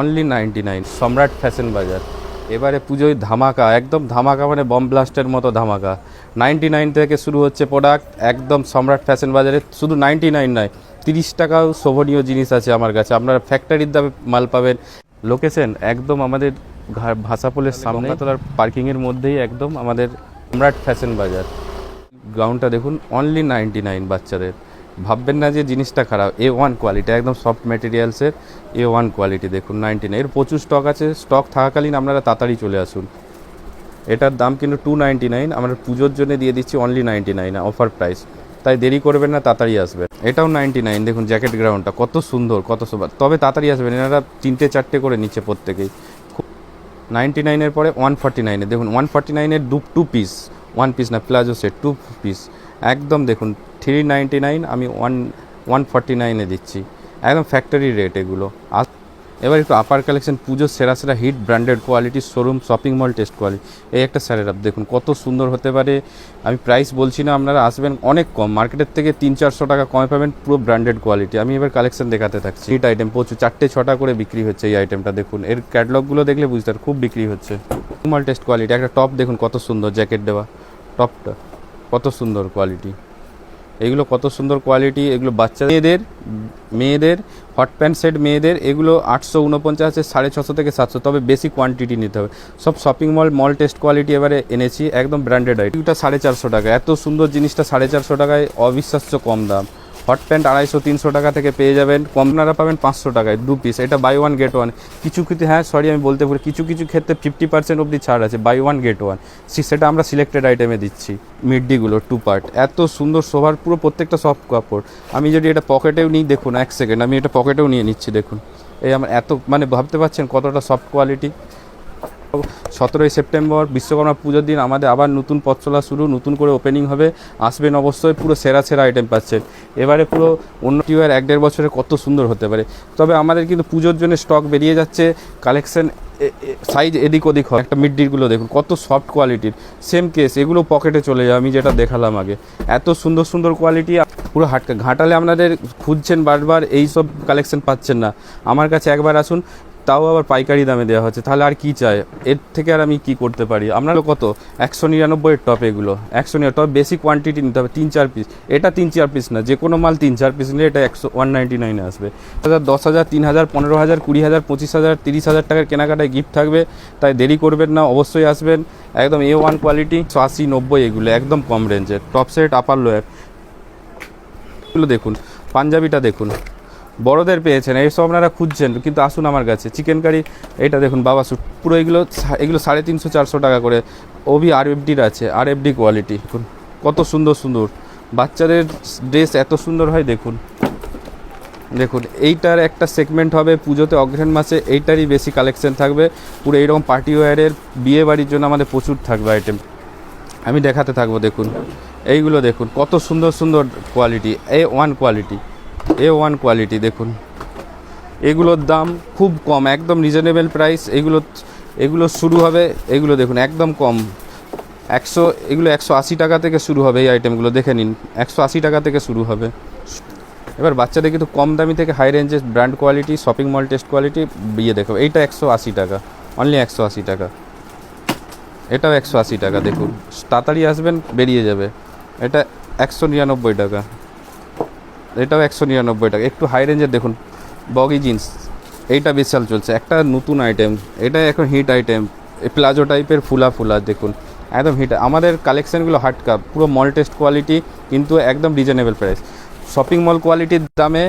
Only ninety nine Samrat fashion Bazaar. এবারে পুজোয় ধামাকা একদম ধামাকা মানে বম ব্লাস্টের মতো ধামাকা। নাইনটি নাইন থেকে শুরু হচ্ছে প্রোডাক্ট একদম সম্রাট ফ্যাশন বাজারে শুধু নাইনটি নাইন নয় তিরিশ টাকাও শোভনীয় জিনিস আছে আমার কাছে। আপনারা ফ্যাক্টরির দামে মাল পাবেন। লোকেশন একদম আমাদের ভাষাপোলের সামনে। তোলার পার্কিংয়ের মধ্যেই একদম আমাদের সম্রাট ফ্যাশন বাজার। গ্রাউন্ডটা দেখুন অনলি নাইনটি নাইন বাচ্চাদের। ভাববেন না যে জিনিসটা খারাপ। এ ওয়ান কোয়ালিটি একদম সফট মেটেরিয়ালসের এ ওয়ান কোয়ালিটি দেখুন নাইনটি নাইন এর প্রচুর স্টক আছে স্টক থাকাকালীন আপনারা তাড়াতাড়ি চলে আসুন। এটার দাম কিন্তু টু নাইনটি নাইন আমরা পুজোর জন্য দিয়ে দিচ্ছি only ninety nine offer price তাই দেরি করবেন না, তাড়াতাড়ি আসবেন। এটাও নাইনটি নাইন দেখুন জ্যাকেট গ্রাউন্ডটা কত সুন্দর কত সুন্দর। তবে তাড়াতাড়ি আসবেন, এনারা তিনটে চারটে করে নিচ্ছে প্রত্যেকেই। নাইনটি নাইনের পরে ওয়ান ফর্টি নাইনে দেখুন ওয়ান ফর্টি নাইনের দু টু পিস ওয়ান পিস না প্লাজো সেট টু পিস একদম দেখুন থ্রি নাইন আমি ওয়ান ওয়ান ফর্টি নাইনে দিচ্ছি। একদম ফ্যাক্টরি রেট এগুলো। আর এবার একটু আপার কালেকশন পুজোর সেরা সেরা হিট ব্র্যান্ডেড কোয়ালিটির showroom shopping mall test quality এই একটা স্যারের আপ দেখুন কত সুন্দর হতে পারে। আমি প্রাইস বলছি না, আপনারা আসবেন অনেক কম। মার্কেটের থেকে তিন চারশো টাকা কমে পাবেন পুরো ব্র্যান্ডেড কোয়ালিটি আমি এবার কালেকশন দেখাতে থাকছি। হিট আইটেম প্রচুর, চারটে, ছটা করে বিক্রি হচ্ছে এই আইটেমটা দেখুন। এর ক্যাটলগুলো দেখলে বুঝতে খুব বিক্রি হচ্ছে। মল টেস্ট কোয়ালিটি একটা টপ দেখুন কত সুন্দর জ্যাকেট দেওয়া। টপটা কত সুন্দর কোয়ালিটি এগুলো কত সুন্দর কোয়ালিটি এগুলো বাচ্চা মেয়েদের মেয়েদের হট প্যান্ট সেট মেয়েদের, এগুলো আটশো উনপঞ্চাশ সাড়ে ছশো থেকে সাতশো, তবে বেশি কোয়ান্টিটি নিতে হবে। সব shopping mall mall test quality এবারে এনেছি, একদম ব্র্যান্ডেড আইটেমটা সাড়ে চারশো টাকা, এত সুন্দর জিনিসটা সাড়ে চারশো টাকায় অবিশ্বাস্য কম দাম। হট প্যান্ট আড়াইশো, তিনশো টাকা থেকে পেয়ে যাবেন। কমনারা পাবেন পাঁচশো টাকায়, দু পিস এটা বাই ওয়ান গেট ওয়ান কিছু কিছু হ্যাঁ সরি আমি বলতে পারি কিছু কিছু ক্ষেত্রে ফিফটি পার্সেন্ট অবধি ছাড় আছে বাই ওয়ান গেট ওয়ান সেটা আমরা সিলেক্টেড আইটেমে দিচ্ছি, মিডডিগুলো টু পার্ট এত সুন্দর শোভার, পুরো প্রত্যেকটা সফট কাপড়। আমি যদি এটা পকেটেও নিই, দেখুন, এক সেকেন্ড আমি এটা পকেটেও নিয়ে নিচ্ছি, দেখুন। এই আমার এত মানে ভাবতে পারছেন কতটা সফট কোয়ালিটি সতেরোই সেপ্টেম্বর বিশ্বকর্মা পুজোর দিন আমাদের আবার নতুন পথ চলা শুরু, নতুন করে ওপেনিং হবে। আসবেন অবশ্যই, পুরো সেরা সেরা আইটেম পাচ্ছেন। এবারে পুরো অন্য টিউয়ার এক দেড় বছরে কত সুন্দর হতে পারে। তবে আমাদের কিন্তু পুজোর জন্য স্টক বেরিয়ে যাচ্ছে। কালেকশন সাইজ এদিক ওদিক হয়। একটা মিডডিগুলো দেখুন, কত সফট কোয়ালিটির সেম কেস এগুলো পকেটে চলে যায় আমি যেটা দেখালাম আগে। এত সুন্দর সুন্দর কোয়ালিটি পুরো হাটকা। ঘাটালে আপনাদের খুঁজছেন বারবার এই সব কালেকশন পাচ্ছেন না। আমার কাছে একবার আসুন তাও আবার পাইকারি দামে দেওয়া হচ্ছে। তাহলে আর কি চাই? এর থেকে আর আমি কি করতে পারি? আপনারা কত? একশো নিরানব্বইয়ের টপ এগুলো। একশো নিরানব্বই টপ বেশি কোয়ান্টিটি নিতে হবে। তিন চার পিস এটা তিন চার পিস না, যে কোনো মাল তিন চার পিস নিলে এটা একশো ওয়ান নাইনটি নাইনে আসবে। দশ হাজার তিন হাজার, পনেরো হাজার, কুড়ি হাজার, পঁচিশ হাজার, তিরিশ হাজার টাকার কেনাকাটায় গিফট থাকবে। তাই দেরি করবেন না, অবশ্যই আসবেন। একদম এ ওয়ান কোয়ালিটি আশি নব্বই এগুলো, একদম কম রেঞ্জের টপ সেট আপার লোয়ার এগুলো দেখুন, পাঞ্জাবিটা দেখুন। বড়দের পেয়েছেন এইসব আপনারা খুঁজছেন, কিন্তু আসুন আমার কাছে। চিকেন কারি এটা দেখুন, বাবা স্যুট পুরো এগুলো এগুলো সাড়ে তিনশো, চারশো টাকা করে। ওবি আর এফডির আছে আর এফডি কোয়ালিটি দেখুন, কত সুন্দর সুন্দর। বাচ্চাদের ড্রেস এত সুন্দর হয়, দেখুন। দেখুন, এইটার একটা সেগমেন্ট হবে পুজোতে অগ্রহণ মাসে, এইটারই বেশি কালেকশন থাকবে। পুরো এইরকম পার্টি ওয়্যারের বিয়ে বাড়ির জন্য আমাদের প্রচুর থাকবে আইটেম আমি দেখাতে থাকব, দেখুন। এইগুলো দেখুন, কত সুন্দর সুন্দর quality A one quality A one quality দেখুন। এগুলোর দাম খুব কম, একদম রিজনেবল প্রাইস এগুলো এগুলো শুরু হবে, এগুলো দেখুন, একদম কম। একশো, এগুলো একশো আশি টাকা থেকে শুরু হবে এই আইটেমগুলো দেখে নিন। একশো আশি টাকা থেকে শুরু হবে। এবার বাচ্চাদের কিন্তু কম দামি থেকে হাই রেঞ্জের brand quality shopping mall test quality ইয়ে দেখো, এইটা একশো আশি টাকা। অনলি একশো আশি টাকা। এটাও একশো আশি টাকা, দেখুন। তাড়াতাড়ি আসবেন, বেরিয়ে যাবে। এটা একশো নিরানব্বই টাকা। এটাও একশো নিরানব্বই টাকা। একটু হাই রেঞ্জের দেখুন বগি জিন্স এইটা বিশাল চলছে। একটা নতুন আইটেম এটা এখন হিট আইটেম প্লাজো টাইপের ফুলা ফুলা, দেখুন, একদম হিট আমাদের কালেকশানগুলো কাপ পুরো মল টেস্ট কোয়ালিটি কিন্তু একদম রিজনেবল প্রাইস শপিং মল কোয়ালিটির দামে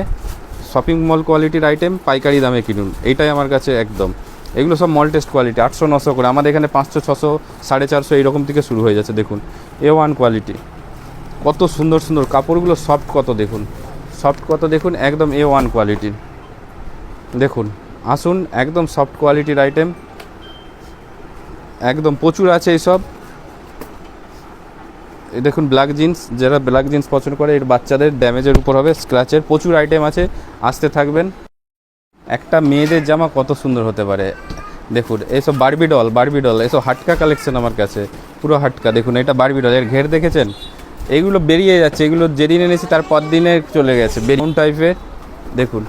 শপিং মল কোয়ালিটির আইটেম পাইকারি দামে কিনুন, এইটাই আমার কাছে একদম। এগুলো সব মল টেস্ট কোয়ালিটি আটশো, নশো করে, আমাদের এখানে পাঁচশো, ছশো, সাড়ে চারশো এইরকম থেকে শুরু হয়ে যাচ্ছে, দেখুন। এ ওয়ান কোয়ালিটি কত সুন্দর সুন্দর, কাপড়গুলো সফট কত, দেখুন। সফট কত দেখুন, একদম এ ওয়ান কোয়ালিটির দেখুন, আসুন, একদম সফট কোয়ালিটির আইটেম একদম প্রচুর আছে এইসব এই দেখুন ব্ল্যাক জিন্স যারা ব্ল্যাক জিন্স পছন্দ করে, এর বাচ্চাদের ড্যামেজের উপর হবে স্ক্র্যাচের প্রচুর আইটেম আছে, আসতে থাকবেন। একটা মেয়েদের জামা কত সুন্দর হতে পারে। দেখুন এইসব বারবি ডল বারবি ডল এসব হাটকা কালেকশন আমার কাছে। পুরো হাটকা, দেখুন, এটা বারবি ডল এর ঘের দেখেছেন? এইগুলো বেরিয়ে যাচ্ছে, এগুলো যেদিন এনেছি তার পর দিনে চলে গেছে। বেরুন টাইপের দেখুন,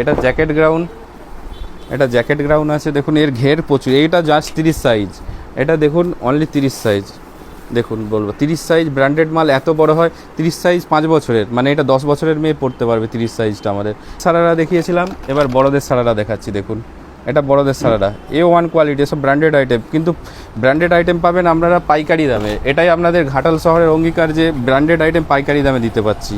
এটা জ্যাকেট গ্রাউন্ড এটা জ্যাকেট গ্রাউন্ড আছে, দেখুন, এর ঘের প্রচুর। এইটা জাস্ট তিরিশ সাইজ এটা দেখুন অনলি তিরিশ সাইজ দেখুন, বলব, তিরিশ সাইজ ব্র্যান্ডেড মাল এত বড় হয়, তিরিশ সাইজ পাঁচ বছরের মানে এটা দশ বছরের মেয়ে পড়তে পারবে তিরিশ সাইজটা আমাদের। সারারা দেখিয়েছিলাম, এবার বড়দের সারারা দেখাচ্ছি, দেখুন। এটা বড়দের সারাটা এ ওয়ান কোয়ালিটি এসব ব্র্যান্ডেড আইটেম কিন্তু ব্র্যান্ডেড আইটেম পাবেন আপনারা পাইকারি দামে। এটাই আপনাদের ঘাটাল শহরের অঙ্গীকার যে ব্র্যান্ডেড আইটেম পাইকারি দামে দিতে পাচ্ছি।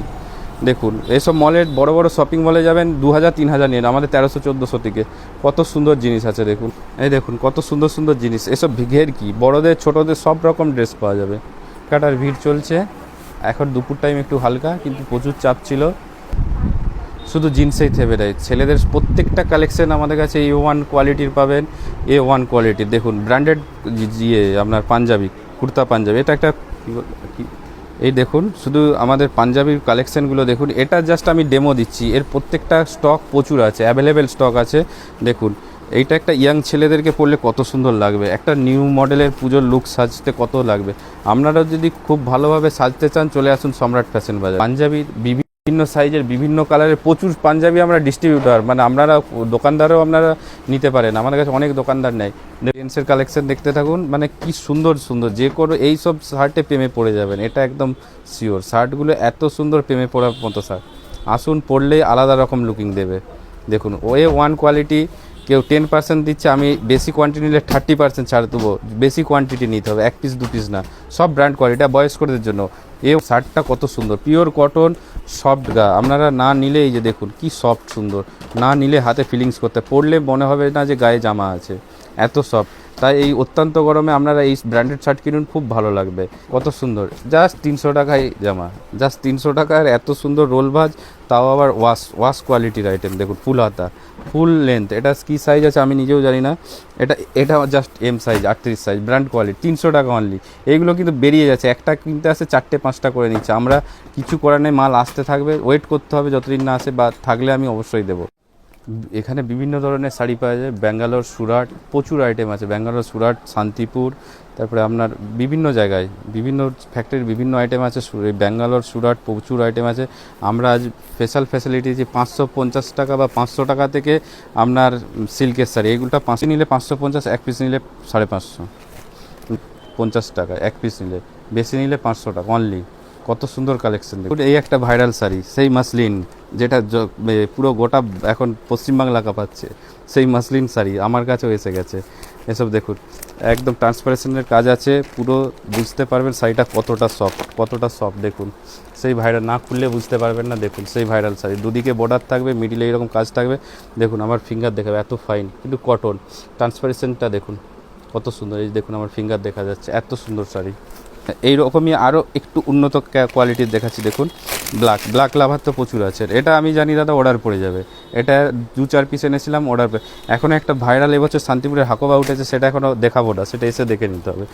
দেখুন, এসব মলের বড় বড় শপিং মলে যাবেন দু হাজার তিন হাজার নিন আমাদের তেরোশো, চোদ্দোশো থেকে। কত সুন্দর জিনিস আছে, দেখুন। এই দেখুন, কত সুন্দর সুন্দর জিনিস। এসব ঘের কি? বড়দের, ছোটদের সব রকম ড্রেস পাওয়া যাবে। কাটার ভিড় চলছে। এখন দুপুর টাইম একটু হালকা, কিন্তু প্রচুর চাপ ছিল। শুধু জিন্সেই থেবে দেয় ছেলেদের প্রত্যেকটা কালেকশন আমাদের কাছে এ ওয়ান কোয়ালিটির পাবেন এ ওয়ান কোয়ালিটির দেখুন ব্র্যান্ডেড ইয়ে আপনার পাঞ্জাবি, কুর্তা পাঞ্জাবি। এটা একটা এই দেখুন, শুধু আমাদের পাঞ্জাবির কালেকশানগুলো দেখুন। এটা জাস্ট আমি ডেমো দিচ্ছি। এর প্রত্যেকটা স্টক প্রচুর আছে অ্যাভেলেবেল স্টক আছে। দেখুন, এইটা একটা ইয়াং ছেলেদেরকে পরলে কত সুন্দর লাগবে। একটা নিউ মডেলের পুজোর লুক সাজতে কত লাগবে। আপনারা যদি খুব ভালোভাবে সাজতে চান, চলে আসুন সম্রাট ফ্যাশন বাজার। পাঞ্জাবির বিভিন্ন সাইজের, বিভিন্ন কালারের প্রচুর পাঞ্জাবি আমরা ডিস্ট্রিবিউটার মানে আপনারা দোকানদারও আপনারা নিতে পারেন। আমাদের কাছে অনেক দোকানদার নেয় জেন্টসের কালেকশন দেখতে থাকুন মানে কি সুন্দর সুন্দর। যে কোনো এই সব শার্টে প্রেমে পড়ে যাবেন, এটা একদম শিওর শার্টগুলো এত সুন্দর প্রেমে পড়ার মতো শার্ট আসুন পরলেই আলাদা রকম লুকিং দেবে। দেখুন ওয়ে ওয়ান কোয়ালিটি কেউ টেন পার্সেন্ট দিচ্ছে, আমি বেশি কোয়ান্টিটি নিলে থার্টি পার্সেন্ট ছাড় দেবো। বেশি কোয়ান্টিটি নিতে হবে, এক পিস দু পিস না। সব ব্র্যান্ড কোয়ালিটি বয়স্কদের জন্য। এই শার্টটা কত সুন্দর। পিওর কটন সফট গা, আপনারা না নিলে এই যে দেখুন কি সফট সুন্দর। না নিলে হাতে ফিলিংস করতে, পড়লে মনে হবে না যে গায়ে জামা আছে। এত সফট তাই এই অত্যন্ত গরমে আপনারা এই ব্র্যান্ডেড শার্ট কিনুন, খুব ভালো লাগবে। কত সুন্দর। জাস্ট তিনশো টাকায় জামা। জাস্ট তিনশো টাকার এত সুন্দর রোল ভাজ, তাও আবার ওয়াশ ওয়াশ কোয়ালিটির আইটেম দেখুন, ফুল হাতা, ফুল লেন্থ এটা কী সাইজ আছে আমি নিজেও জানি না। এটা এটা জাস্ট এম সাইজ আটত্রিশ সাইজ ব্র্যান্ড কোয়ালিটি তিনশো টাকা অনলি এইগুলো কিন্তু বেরিয়ে যাচ্ছে। একটা কিনতে আসে চারটে, পাঁচটা করে নিচ্ছে। আমরা কিছু করার নেই, মাল আসতে থাকবে। ওয়েট করতে হবে যতদিন না আসে, বা থাকলে আমি অবশ্যই দেবো। এখানে বিভিন্ন ধরনের শাড়ি পাওয়া যায়। ব্যাঙ্গালোর সুরাট, প্রচুর আইটেম আছে। ব্যাঙ্গালোর সুরাট, শান্তিপুর, তারপরে আপনার বিভিন্ন জায়গায়, বিভিন্ন ফ্যাক্টরির বিভিন্ন আইটেম আছে। ব্যাঙ্গালোর সুরাট প্রচুর আইটেম আছে। আমরা আজ স্পেশাল ফ্যাসিলিটি যে পাঁচশো পঞ্চাশ টাকা বা পাঁচশো টাকা থেকে আপনার সিল্কের শাড়ি, এগুলোটা পাঁচশো নিলে পাঁচশো পঞ্চাশ, এক পিস নিলে সাড়ে পাঁচশো। পঞ্চাশ টাকা, এক পিস নিলে। বেশি নিলে পাঁচশো টাকা অনলি কত সুন্দর কালেকশন এই একটা ভাইরাল শাড়ি, সেই মাসলিন, যেটা পুরো গোটা এখন পশ্চিমবাংলা কাঁপাচ্ছে, সেই মাসলিন শাড়ি আমার কাছেও এসে গেছে। এসব দেখুন, একদম ট্রান্সপারেশনের কাজ আছে, পুরো বুঝতে পারবেন শাড়িটা কতটা সফট কতটা সফট দেখুন। সেই ভাইরাল না খুললে বুঝতে পারবেন না, দেখুন সেই ভাইরাল শাড়ি। দুদিকে বর্ডার থাকবে মিডিলে এরকম কাজ থাকবে। দেখুন, আমার ফিঙ্গার দেখাবে, এত ফাইন কিন্তু কটন ট্রান্সপারেশনটা দেখুন, কত সুন্দর, এই দেখুন আমার ফিঙ্গার দেখা যাচ্ছে, এত সুন্দর শাড়ি। এই রকমই আরও একটু উন্নত কোয়ালিটির দেখাচ্ছি, দেখুন। ব্ল্যাক ব্ল্যাক লাভার তো প্রচুর আছে। এটা আমি জানি দাদা অর্ডার পড়ে যাবে। এটা দু চার পিস এনেছিলাম অর্ডার এখনও একটা ভাইরাল এবছর শান্তিপুরের হাকোবা উঠেছে, সেটা এখনও দেখাবো না, সেটা এসে দেখে নিতে হবে।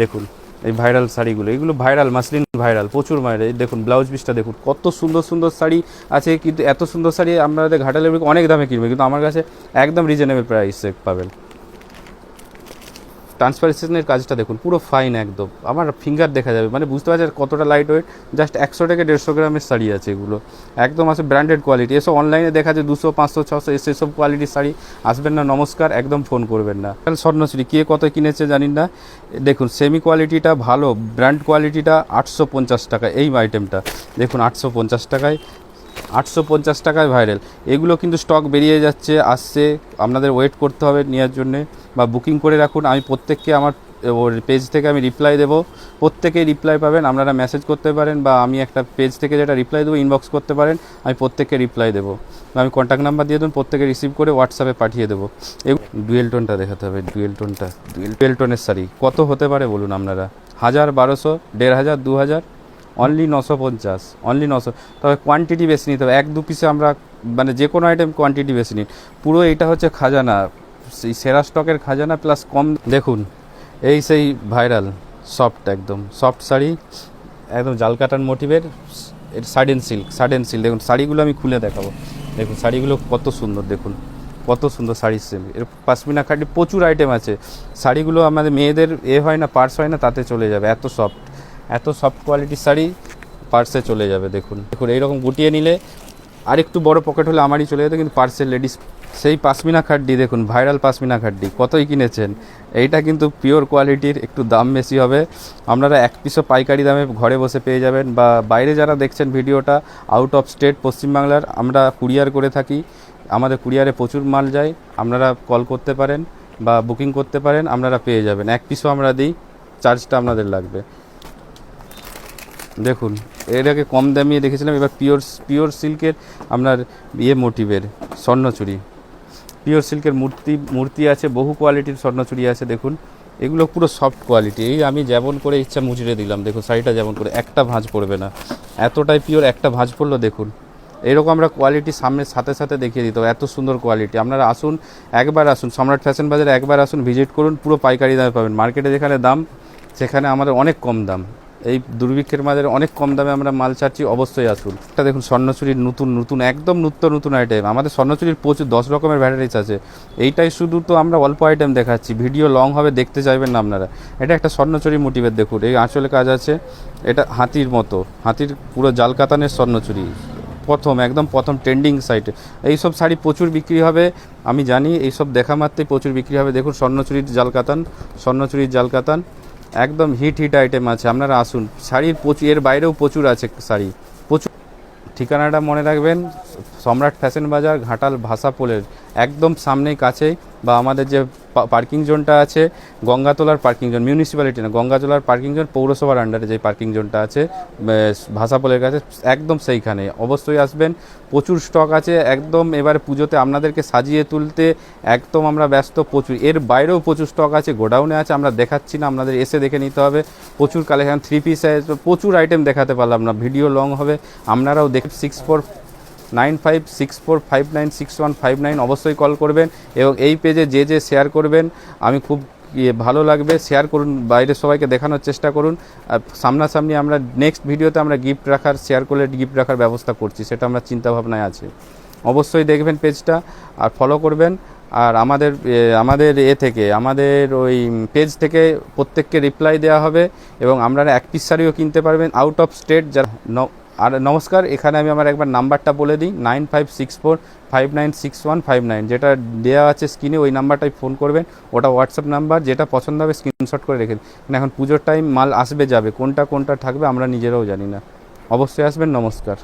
দেখুন, এই ভাইরাল শাড়িগুলো, এগুলো ভাইরাল মাসলিন ভাইরাল প্রচুর ভাইরাল দেখুন ব্লাউজ পিসটা দেখুন, কত সুন্দর সুন্দর শাড়ি আছে, কিন্তু এত সুন্দর শাড়ি আমাদের ঘাটালের অনেক দামে কিনবে, কিন্তু আমার কাছে একদম রিজনেবল প্রাইসে পাবেন। ট্রান্সপারেশনের কাজটা দেখুন, পুরো ফাইন একদম। আমার ফিঙ্গার দেখা যাবে মানে বুঝতে পারছেন কতটা লাইট ওয়েট জাস্ট একশো থেকে দেড়শো গ্রামের শাড়ি আছে এগুলো। একদম আছে ব্র্যান্ডেড কোয়ালিটি এসব অনলাইনে দেখা যায় দুশো, পাঁচশো, ছশো সেসব কোয়ালিটির শাড়ি। আসবেন না, নমস্কার, একদম ফোন করবেন না। তাহলে স্বর্ণশ্রী, কে কত কিনেছে জানি না? দেখুন সেমি কোয়ালিটিটা ভালো ব্র্যান্ড কোয়ালিটিটা আটশো পঞ্চাশ টাকা, এই আইটেমটা দেখুন, আটশো পঞ্চাশ টাকায়, আটশো পঞ্চাশ টাকায় ভাইরাল এগুলো কিন্তু স্টক বেরিয়ে যাচ্ছে, আসছে, আপনাদের ওয়েট করতে হবে নেওয়ার জন্যে। বা বুকিং করে রাখুন, আমি প্রত্যেককে আমার ওর পেজ থেকে আমি রিপ্লাই দেবো। প্রত্যেকেই রিপ্লাই পাবেন, আপনারা মেসেজ করতে পারেন বা আমি একটা পেজ থেকে যেটা রিপ্লাই দেবো ইনবক্স করতে পারেন, আমি প্রত্যেককে রিপ্লাই দেবো। আমি কন্ট্যাক্ট নাম্বার দিয়ে দেবেন প্রত্যেকে রিসিভ করে হোয়াটসঅ্যাপে পাঠিয়ে দেবো। ডুয়েল টোনটা দেখাতে হবে ডুয়েল টোনটা ডুয়েল টোনের শাড়ি। কত হতে পারে বলুন আপনারা? হাজার বারোশো, দেড় হাজার, দু হাজার অনলি নশো পঞ্চাশ অনলি নশো। তবে কোয়ান্টিটি বেশি নিতে হবে। এক দু পিসে আমরা মানে যে কোনো আইটেম কোয়ান্টিটি বেশি নিই পুরো এটা হচ্ছে খাজানা। সেই সেরা স্টকের খাজানা প্লাস কম দেখুন, এই সেই ভাইরাল সফট একদম। সফট শাড়ি, একদম জাল কাটান মোটিভের সাডেন সিল্ক সাডেন সিল্ক দেখুন, শাড়িগুলো আমি খুলে দেখাবো। দেখুন, শাড়িগুলো কত সুন্দর, দেখুন। কত সুন্দর শাড়ি সেল এর পাশমিনা খাটি প্রচুর আইটেম আছে। শাড়িগুলো আমাদের মেয়েদের এ হয় না পার্স হয় না, তাতে চলে যাবে। এত সফট এত সফট কোয়ালিটির শাড়ি পার্সে চলে যাবে, দেখুন। দেখুন, এইরকম গুটিয়ে নিলে আর একটু বড় পকেট হলে আমারই চলে যেত, কিন্তু পার্সেল লেডিস সেই পাশমিনা খাড্ডি দেখুন, ভাইরাল পাশমিনা খাড্ডি, কতই কিনেছেন? এইটা কিন্তু পিওর কোয়ালিটির একটু দাম বেশি হবে। আপনারা এক পিসও পাইকারি দামে ঘরে বসে পেয়ে যাবেন বা বাইরে যারা দেখছেন ভিডিওটা আউট অফ স্টেট পশ্চিমবাংলার আমরা কুরিয়ার করে থাকি। আমাদের কুরিয়ারে প্রচুর মাল যায়, আপনারা কল করতে পারেন বা বুকিং করতে পারেন, আপনারা পেয়ে যাবেন। এক পিসও আমরা দিই চার্জটা আপনাদের লাগবে। দেখুন, এটাকে কম দামিয়ে দেখেছিলাম, এবার পিওর পিওর সিল্কের আপনার ইয়ে মোটিভের স্বর্ণচুরি। পিওর সিল্কের মূর্তি মূর্তি আছে, বহু কোয়ালিটির স্বর্ণচুরি আছে, দেখুন। এগুলো পুরো সফট কোয়ালিটি এই আমি যেমন করে ইচ্ছা মুচড়ে দিলাম, দেখুন, শাড়িটা যেমন করে, একটা ভাঁজ পড়বে না। এতটাই পিওর একটা ভাঁজ পড়ল, দেখুন। এরকম আমরা কোয়ালিটি সামনের সাথে সাথে দেখিয়ে দিতে এত সুন্দর কোয়ালিটি আপনারা আসুন, একবার আসুন, সম্রাট ফ্যাশন বাজারে একবার আসুন ভিজিট করুন, পুরো পাইকারি দামে পাবেন। মার্কেটে যেখানে দাম, সেখানে আমাদের অনেক কম দাম। এই দুর্ভিক্ষের মাঝে অনেক কম দামে আমরা মাল ছাড়ছি, অবশ্যই আসুন। এটা দেখুন, স্বর্ণচুরির নতুন নতুন, একদম নিত্য নতুন আইটেম আমাদের স্বর্ণচুরির প্রচুর, দশ রকমের ভ্যারাইটিস আছে। এইটাই শুধু তো আমরা অল্প আইটেম দেখাচ্ছি। ভিডিও লং হবে, দেখতে চাইবেন না আপনারা। এটা একটা স্বর্ণচুরি মোটিভের দেখুন। এই আঁচলে কাজ আছে, এটা হাতির মতো। হাতির পুরো জাল কাতানের স্বর্ণচুরি। প্রথম, একদম প্রথম ট্রেন্ডিং সাইটে এইসব শাড়ি প্রচুর বিক্রি হবে, আমি জানি। এইসব দেখা মাত্রই প্রচুর বিক্রি হবে। দেখুন, স্বর্ণচুরির জাল কাতান, স্বর্ণচুরির জাল কাতান। একদম হিট হিট আইটেম আছে। আপনারা আসুন। শাড়ির প্রচুর এর বাইরেও প্রচুর আছে শাড়ি। প্রচুর ঠিকানাটা মনে রাখবেন, সম্রাট ফ্যাশন বাজার, ঘাটাল ভাষা পোলের একদম সামনেই কাছেই বা আমাদের যে পার্কিং জোনটা আছে, গঙ্গাতলার পার্কিং জোন মিউনিসিপ্যালিটি না, গঙ্গাতলার পার্কিং জোন পৌরসভার আন্ডারে যে পার্কিং জোনটা আছে ভাষাপোলের কাছে একদম সেইখানে। অবশ্যই আসবেন, প্রচুর স্টক আছে, একদম এবারে পুজোতে আপনাদেরকে সাজিয়ে তুলতে একদম আমরা ব্যস্ত, প্রচুর। এর বাইরেও প্রচুর স্টক আছে, গোডাউনে আছে, আমরা দেখাচ্ছি না, আপনাদের এসে দেখে নিতে হবে। প্রচুর কালেকশন থ্রি পিস প্রচুর আইটেম দেখাতে পারলাম না ভিডিও লং হবে, আপনারাও দেখ six four nine five six four five nine six one five nine অবশ্যই কল করবেন এবং এই পেজে যে যে শেয়ার করবেন, আমি খুব ইয়ে ভালো লাগবে। শেয়ার করুন, বাইরে সবাইকে দেখানোর চেষ্টা করুন। আর সামনাসামনি আমরা নেক্সট ভিডিওতে আমরা গিফট রাখার শেয়ার করলে গিফট রাখার ব্যবস্থা করছি, সেটা আমরা চিন্তাভাবনায় আছে। অবশ্যই দেখবেন পেজটা আর ফলো করবেন। আর আমাদের আমাদের এ থেকে, আমাদের ওই পেজ থেকে প্রত্যেককে রিপ্লাই দেওয়া হবে এবং আপনারা এক পিস শাড়িও কিনতে পারবেন আউট অফ স্টেট যারা আর নমস্কার, এখানে আমি আমার একবার নাম্বারটা বলে দিই, nine five six four, five nine six one, five nine. যেটা দেওয়া আছে স্ক্রিনে, ওই নাম্বারটাই ফোন করবেন। ওটা হোয়াটসঅ্যাপ নাম্বার, যেটা পছন্দ হবে স্ক্রিনশট করে রেখে দিন। এখন পুজোর টাইম মাল আসবে, যাবে, কোনটা কোনটা থাকবে আমরা নিজেরাও জানি না। অবশ্যই আসবেন, নমস্কার।